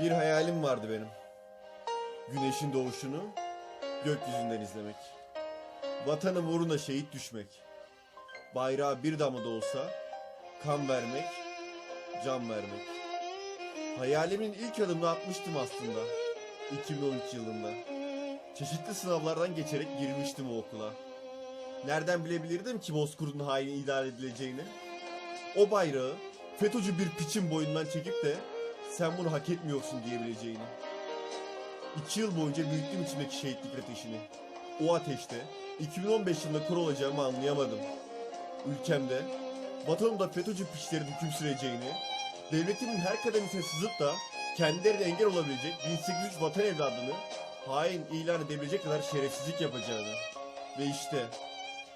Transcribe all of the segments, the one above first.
Bir hayalim vardı benim. Güneşin doğuşunu gökyüzünden izlemek. Vatanım uğruna şehit düşmek. Bayrağa bir damla da olsa kan vermek, can vermek. Hayalimin ilk adımını atmıştım aslında. 2013 yılında. Çeşitli sınavlardan geçerek girmiştim o okula. Nereden bilebilirdim ki Bozkurt'un haini idare edileceğini? O bayrağı FETÖ'cü bir piçin boyundan çekip de sen bunu hak etmiyorsun diyebileceğini. İki yıl boyunca büyüttüm içimdeki şehitlik ateşini. O ateşte 2015 yılında kor olacağımı anlayamadım. Ülkemde, vatanımda FETÖ'cü piçlerin hüküm süreceğini, devletimin her kademesine sızıp da kendilerine engel olabilecek 1803 vatan evladını hain ilan edebilecek kadar şerefsizlik yapacağını. Ve işte,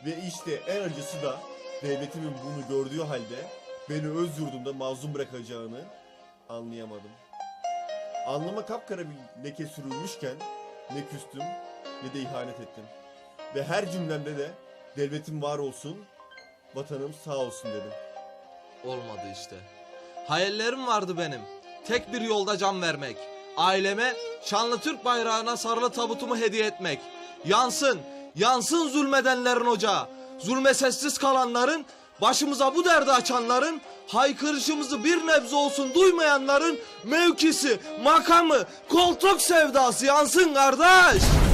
ve işte en acısı da devletimin bunu gördüğü halde beni öz yurdumda mazlum bırakacağını anlayamadım. Alnıma kapkara bir leke sürülmüşken ne küstüm ne de ihanet ettim. Ve her cümlemde de devletim var olsun, vatanım sağ olsun dedim. Olmadı işte. Hayallerim vardı benim. Tek bir yolda can vermek. Aileme şanlı Türk bayrağına sarılı tabutumu hediye etmek. Yansın, yansın zulmedenlerin ocağı. Zulme sessiz kalanların, başımıza bu derdi açanların, haykırışımızı bir nebze olsun duymayanların mevkisi, makamı, koltuk sevdası yansın kardeş.